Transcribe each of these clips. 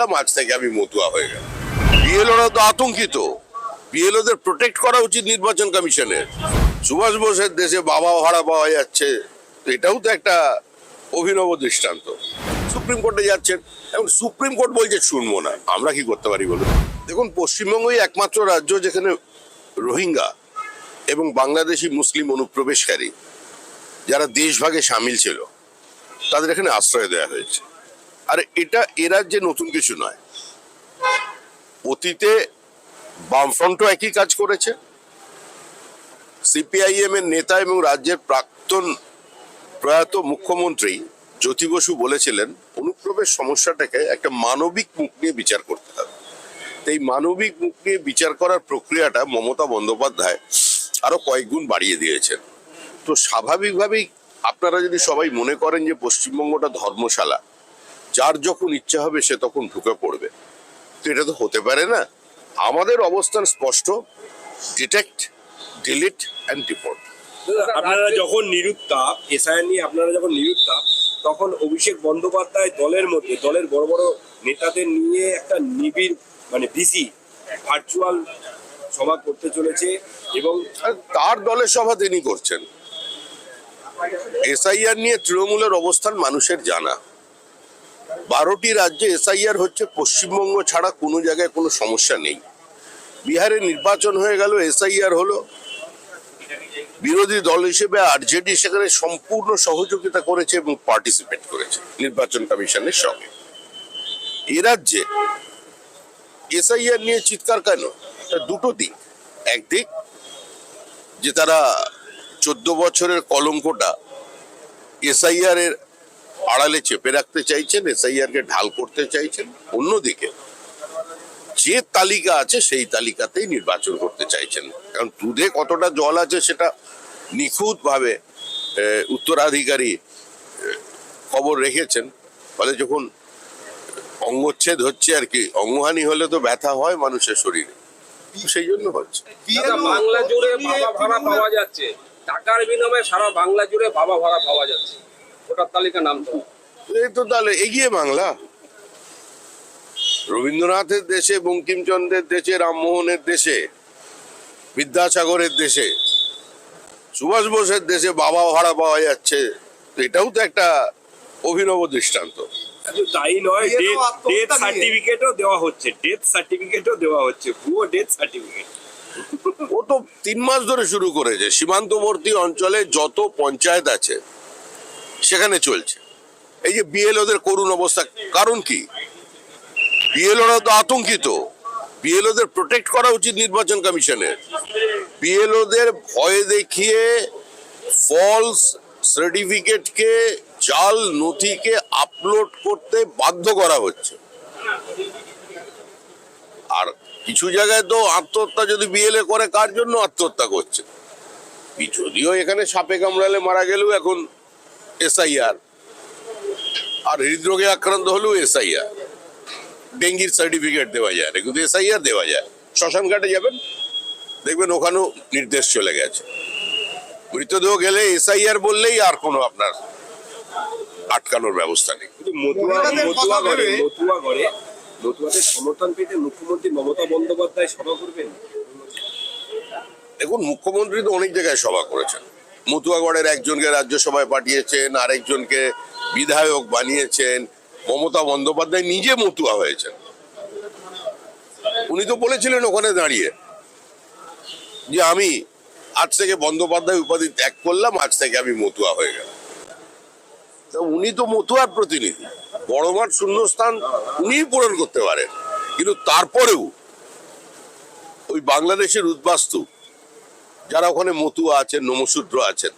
করলাম আজ থেকে আমি মতুয়া হয়ে গেলাম। বিএলওরা তো আতঙ্কিত। বিএলওদের প্রোটেক্ট করা উচিত নির্বাচন কমিশনের। সুভাষ বোসের দেশে বাবা ভাড়া পাওয়া যাচ্ছে। এটাও তো একটা অভিনব দৃষ্টান্ত। সুপ্রিম কোর্টে যাচ্ছেন এবং সুপ্রিম কোর্ট বলছে, শুনব না। আমরা কি করতে পারি বলুন? দেখুন, পশ্চিমবঙ্গই একমাত্র রাজ্য যেখানে রোহিঙ্গা এবং বাংলাদেশি মুসলিম অনুপ্রবেশকারী যারা দেশভাগে সামিল ছিল, তাদের এখানে আশ্রয় দেওয়া হয়েছে। আর এটা এ রাজ্যে নতুন কিছু নয়। অতীতে বামফ্রন্টও একই কাজ করেছে। সিপিআইএম এর নেতা এবং রাজ্যের প্রাক্তন প্রয়াত মুখ্যমন্ত্রী জ্যোতি বসু বলেছিলেন, অনুপ্রবেশ সমস্যাটাকে একটা মানবিক মুখ নিয়ে বিচার করতে হবে। এই মানবিক মুখ নিয়ে বিচার করার প্রক্রিয়াটা মমতা বন্দ্যোপাধ্যায় আরও কয়েক গুণ বাড়িয়ে দিয়েছেন। তো স্বাভাবিকভাবেই আপনারা যদি সবাই মনে করেন যে পশ্চিমবঙ্গটা ধর্মশালা যার যখন ইচ্ছা হবে সে তখন ঢুকে পড়বে। তো এটা তো হতে পারে না। আমাদের অবস্থান স্পষ্ট। ডিটেক্ট ডিলিট অ্যান্ড ডিপোর্ট আপনারা যখন নিরুত্তাপ এসআইআর নিয়ে আপনারা যখন নিরুত্তাপ তখন অভিষেক বন্দ্যোপাধ্যায় দলের মধ্যে দলের বড় বড় নেতাদের নিয়ে একটা নিবিড় মানে বিসি ভার্চুয়াল সভা করতে চলেছে এবং তার দলের সভা তিনি করছেন। এসআইআর নিয়ে তৃণমূলের অবস্থান মানুষের জানা। বারোটি রাজ্যে এসআইআর হচ্ছে, পশ্চিমবঙ্গ ছাড়া কোনো জায়গায় কোনো সমস্যা নেই। বিহারে নির্বাচন হয়ে গেল, এসআইআর হলো। বিরোধী দল হিসেবে আরজেডি সেখানে সম্পূর্ণ সহযোগিতা করেছে এবং পার্টিসিপেট করেছে নির্বাচন কমিশনের সঙ্গে। এ রাজ্যে এসআইআর নিয়ে চিৎকার কেন? দুটো দিক। একদিক যে তারা চোদ্দ বছরের কলঙ্কটা এসআইআর এর আড়ালে চেপে রাখতে চাইছেন এসআইআর কে ঢাল করতে চাইছেন অন্যদিকে যে তালিকা আছে সেই তালিকাতেই নির্বাচন করতে চাইছেন। কারণ দুধে কতটা জল আছে সেটা নিখুঁত ভাবে উত্তরাধিকারী খবর রেখেছেন। ফলে যখন অঙ্গচ্ছেদ হচ্ছে আর কি অঙ্গহানি হলে তো ব্যথা হয় মানুষের শরীরে। সেই জন্য হচ্ছে? বাংলা জুড়ে বাবা ভাড়া পাওয়া যাচ্ছে। টাকার বিনিময়ে সারা বাংলা জুড়ে বাবা ভাড়া পাওয়া যাচ্ছে। ওটার তালিকা নাম এই তো তাহলে এগিয়ে বাংলা। রবীন্দ্রনাথের দেশে বঙ্কিমচন্দ্রের দেশে রামমোহনের দেশে বিদ্যাসাগরের দেশে সুভাষ বোসের দেশে বাবা ভাড়া পাওয়া যাচ্ছে। এটাও তো একটা অভিনব দৃষ্টান্ত। তাই নয় ডেথ। সার্টিফিকেটও দেওয়া হচ্ছে। ডেথ সার্টিফিকেটও দেওয়া হচ্ছে। ভুয়ো ডেথ সার্টিফিকেট ও তো তিন মাস ধরে শুরু করেছে। সীমান্তবর্তী অঞ্চলে যত পঞ্চায়েত আছে সেখানে চলছে। এই যে বিএলওদের করুণ অবস্থা, কারণ কি? বিএলওরা তো আতঙ্কিত। বিএলওদের প্রোটেক্ট করা উচিত নির্বাচন কমিশনের। বিএলওদের ভয় দেখিয়ে ফলস সার্টিফিকেটকে জাল নথিকে আপলোড করতে বাধ্য করা হচ্ছে। আর কিছু জায়গায় তো আত্মহত্যা, যদি বিএলএ করে, কার জন্য আত্মহত্যা করছে? যদিও এখানে সাপে কামড়ালে মারা গেলেও এখন এসআইআর আর হৃদরোগে আক্রান্ত হলেও এসআইআর ডেঙ্গির সার্টিফিকেট দেওয়া যায় না কিন্তু এসআইআর দেওয়া যায়। শ্মশান ঘাটে যাবেন দেখবেন ওখানেও নির্দেশ চলে গেছে। মৃতদেহ গেলে এসআইআর বললেই আর কোনো আপনার আটকানোর ব্যবস্থা নেই। সমর্থন পেতে মুখ্যমন্ত্রী মমতা বন্দ্যোপাধ্যায় সভা করবেন? দেখুন মুখ্যমন্ত্রী তো অনেক জায়গায় সভা করেছেন। মতুয়াগড়ের একজনকে রাজ্যসভায় পাঠিয়েছেন, আরেকজনকে বিধায়ক বানিয়েছেন, মমতা বন্দ্যোপাধ্যায় নিজে মতুয়া হয়েছেন। উনি তো বলেছিলেন ওখানে দাঁড়িয়ে যে আমি আজ থেকে বন্দ্যোপাধ্যায় উপাধি ত্যাগ করলাম, আজ থেকে আমি মতুয়া হয়ে গেলাম। তা উনি তো মতুয়ার প্রতিনিধি। বড় মাঠ শূন্যস্থান উনিই পূরণ করতে পারেন। কিন্তু তারপরেও ওই বাংলাদেশের উদ্বাস্তু যারা ওখানে মতুয়া আছেন নমশূদ্র আছেন,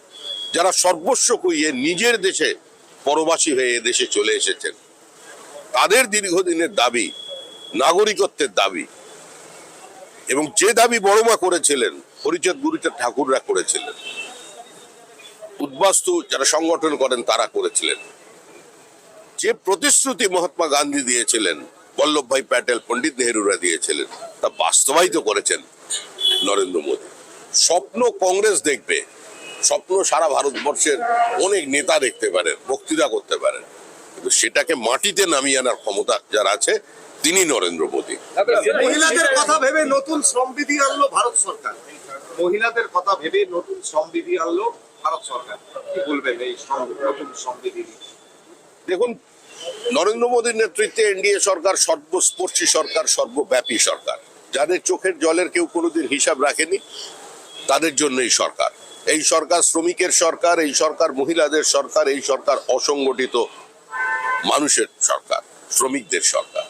যারা সর্বস্ব কইয়ে নিজের দেশে পরবাসী হয়ে দেশে চলে এসেছেন, তাদের দীর্ঘদিনের দাবি, নাগরিকত্বের দাবি, এবং যে দাবি বড়মা করেছিলেন, হরিচাঁদ গুরুচাঁদ ঠাকুররা করেছিলেন, উদ্বাস্তু যারা সংগঠন করেন, তারা করেছিলেন। যে প্রতিশ্রুতি মহাত্মা গান্ধী দিয়েছিলেন, বল্লভভাই প্যাটেল, পণ্ডিত নেহরুরা দিয়েছিলেন, তা বাস্তবায়িত করেছেন নরেন্দ্র মোদী। স্বপ্ন কংগ্রেস দেখবে স্বপ্ন সারা ভারতবর্ষের অনেক নেতা দেখতে পারেন বক্তৃতা করতে পারেন কিন্তু সেটাকে মাটিতে নামিয়ে আনার ক্ষমতা যার আছে তিনি নরেন্দ্র মোদী। মহিলাদের কথা ভেবে নতুন শ্রমবিধি আনলো ভারত সরকার। মহিলাদের কথা ভেবে নতুন শ্রমবিধি আনলো ভারত সরকার। কি বলবেন এই নতুন নিয়ে? দেখুন নরেন্দ্র মোদীর নেতৃত্বে এনডিএ সরকার সর্বস্পর্শী সরকার সর্বব্যাপী সরকার। যাদের চোখের জলের কেউ কোনোদিন হিসাব রাখেনি তাদের জন্য এই সরকার। এই সরকার শ্রমিকের সরকার, এই সরকার মহিলাদের সরকার, এই সরকার অসংগঠিত মানুষের সরকার, শ্রমিকদের সরকার।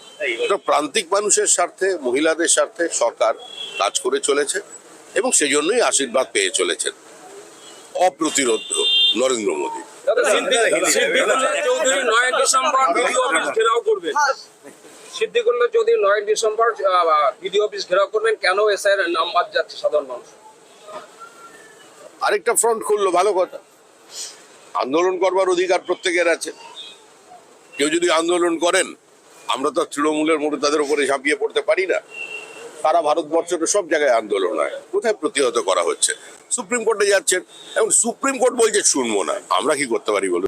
প্রান্তিক মানুষের স্বার্থে, মহিলাদের স্বার্থে সরকার কাজ করে চলেছে এবং সেজন্যই আশীর্বাদ পেয়ে চলেছেন অপ্রতিরোধ নরেন্দ্র মোদী। সিদ্দিকুল্লাহ চৌধুরী নয় ডিসেম্বর ভিডিও অফিস ঘেরাও করবেন, কেন এসআইয়ের নাম বাদ যাচ্ছে সাধারণ মানুষ? আরেকটা ফ্রন্ট খুললো, ভালো কথা। আন্দোলন করবার অধিকার প্রত্যেকের আছে। কেউ যদি আন্দোলন করেন, আমরা তো তৃণমূলের মতো তাদের উপরে ঝাঁপিয়ে পড়তে পারি না। সারা ভারতবর্ষের সব জায়গায় আন্দোলন হয়। কোথায় প্রতিহত করা হচ্ছে? সুপ্রিম কোর্টে যাচ্ছেন। এবং সুপ্রিম কোর্ট বলছে, শুনব না। আমরা কি করতে পারি বলুন?